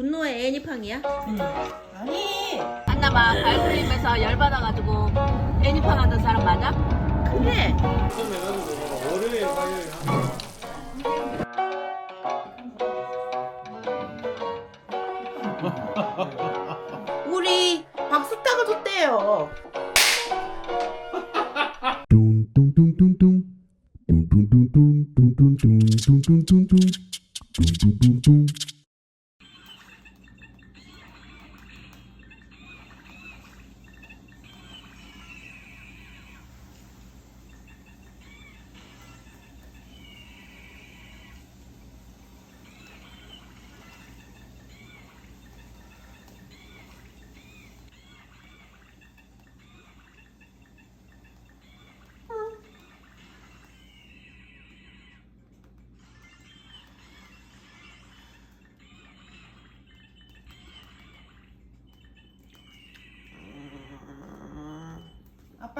분노의 애니팡이야? 아니. 안나마 발굴림에서 열받아가지고 애니팡 하던 사람 맞아? 그래. 월요일 화요일 우리 박수 따가 줬대요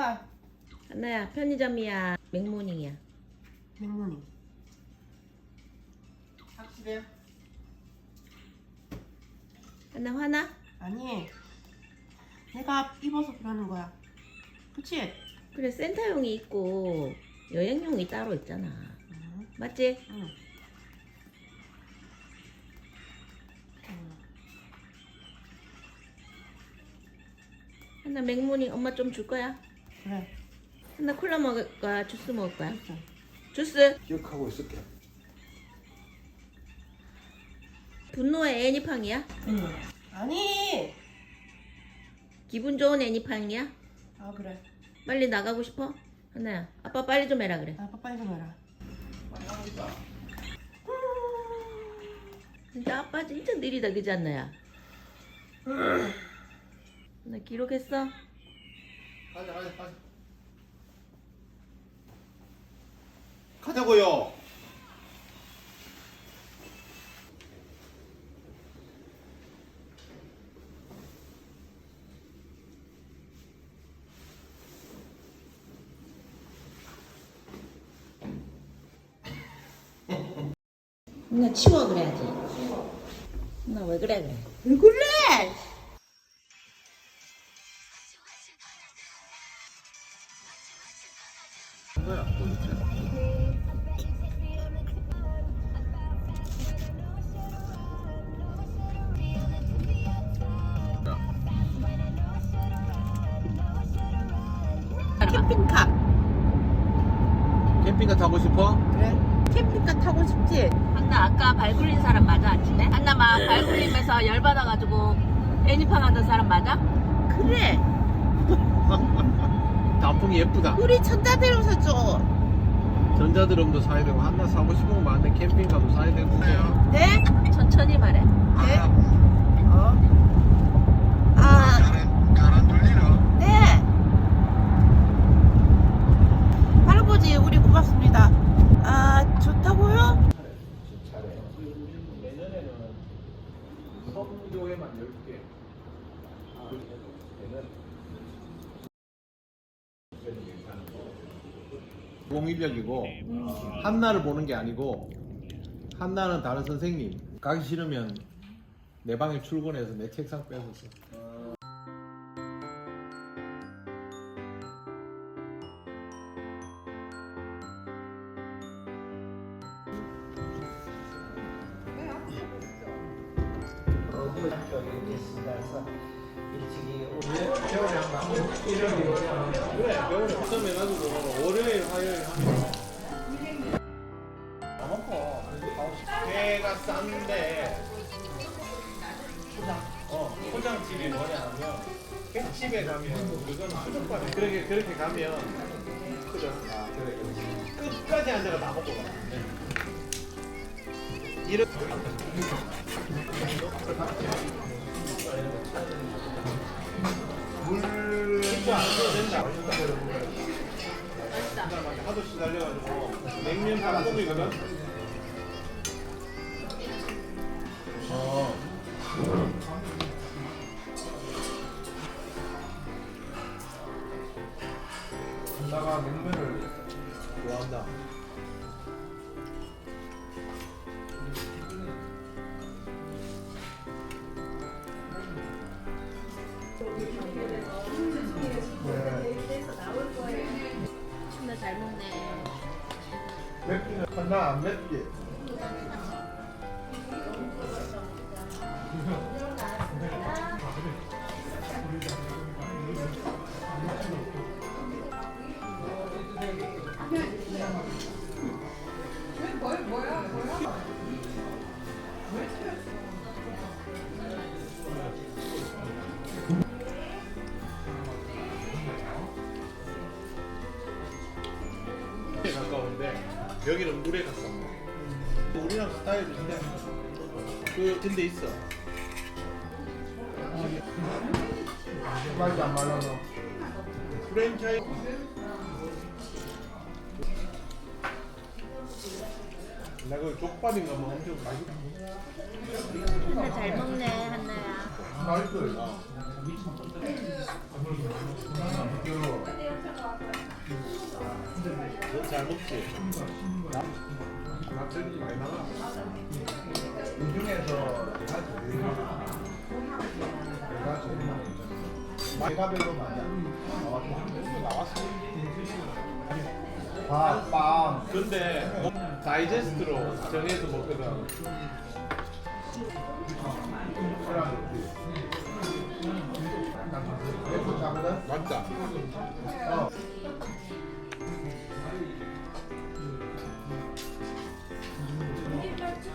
아빠 안나야 편의점이야 맥모닝이야 맥모닝 확실해요? 안나 화나? 아니 내가 입어서 그러는 거야 그치? 그래 센터용이 있고 여행용이 따로 있잖아 응. 맞지? 응. 응. 안나 맥모닝 엄마 좀 줄 거야? 그래 안나 콜라 먹을 거야? 주스 먹을 거야? 주스 기억하고 있을게. 분노의 애니팡이야? 응. 아니 기분 좋은 애니팡이야? 아 그래 빨리 나가고 싶어? 하나야 아빠 빨리 좀 해라 그래 아빠 빨리 좀 해라 진짜 아빠 진짜 느리다 그지 않나야? 나 기록했어? 가자 가자 가자. 가자고요. 나 치워 그래야지 나왜 그래 그래 왜 그래? 뭐야 도대체? 캠핑카 캠핑카 타고 싶어? 그래 캠핑카 타고 싶지? 한나 아까 발 굴린 사람 맞아 안 치네? 한나마 발 굴림에서 열받아가지고 애니팡 하던 사람 맞아? 그래 단풍이 예쁘다. 우리 천자대로 사줘 전자드럼도 사야 되고 하나 사고 싶은 거 많은데 캠핑카도 사야 되고. 네? 천천히 말해 네? 어? 아, 네. 할아버지, 우리 고맙습니다. 아, 좋다고요? 내년에는 성교회만 10개. 공인력이고 한나를 보는 게 아니고 한나는 다른 선생님. 가기 싫으면 내 방에 출근해서 내 책상 뺏었어. 그래 겨울에 처음 해가지고 월요일 화요일 하면 안 먹고 회가 싼데 어 포장집이 뭐냐면 횟집에 가면 그건 수족관에 그렇게 가면 그죠 아 그래 그래 끝까지 앉아가 다 먹고 가 이렇게 물 진짜 안 써도 된다. 맛있다. 하도 시달려가지고 냉면 닭고기거든. 어. 나가 냉면을 좋아한다. 잘 먹네. 맵기는 하나 안 맵게. 여기는 물에 가까워. 우리나라 스타일인데 그 근데 있어. 맞아 말라 너. 프랜차이즈. 내가 그 족발인가 뭐 엄청 맛있다. 근데 잘 먹네, 한나야. 맛있어. 너잘 먹지? 마가별로 맞아. 나왔어. 밥, 빵. 근데 뭐 다이제스트로 정해서 먹거든. 맞다. 어.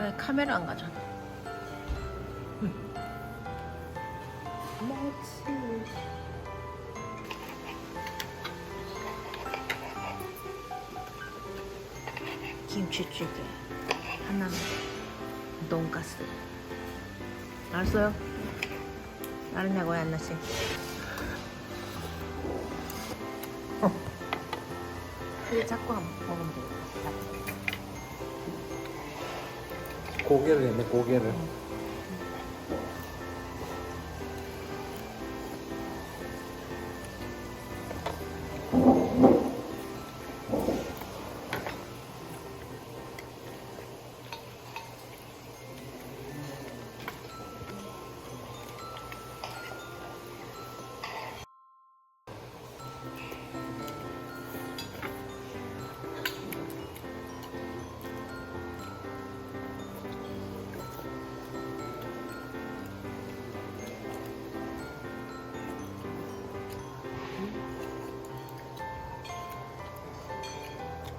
왜 카메라 안 가져와? 김치찌개. 하나는 돈가스. 알았어요? 알았냐고요 안나씨? 이거 자꾸 한번 먹으면 되겠다 고개를 했네 고개를.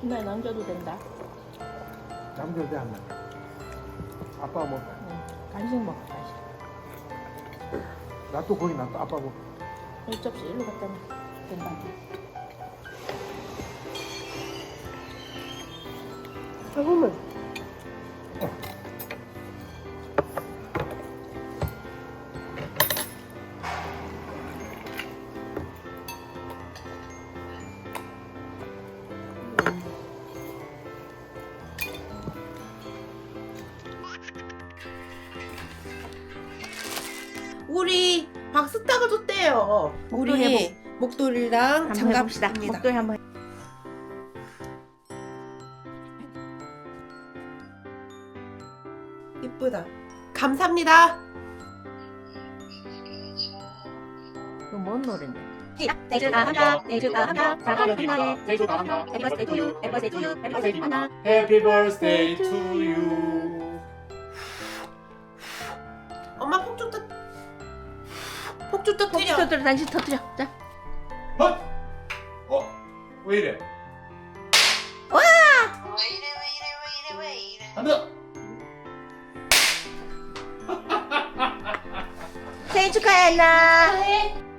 나 남겨도 된다 잠들지 않나? 아빠 먹. 간식 먹어 간식 나또 거기 놔둬 아빠 먹. 이 접시 일로 갖다 놔 된다 잠깐만. 우리 박스타가 줬대요. 목도리 우리 목도리랑 한번 해봅시다 장갑입니다. 목도리 한번 이쁘다. 감사합니다. 이거 뭔 노래인데? 생일 축하합니다. 생일 축하합니다. 사랑하는 한나의 생일 축하합니다. Happy birthday to you. Happy birthday to you. Happy birthday to 한나. Happy birthday to you. 터뜨려. 폭주 터뜨려 다시 터뜨려 자 헛! 어? 왜 이래? 안 돼! 생일 축하해, 한나.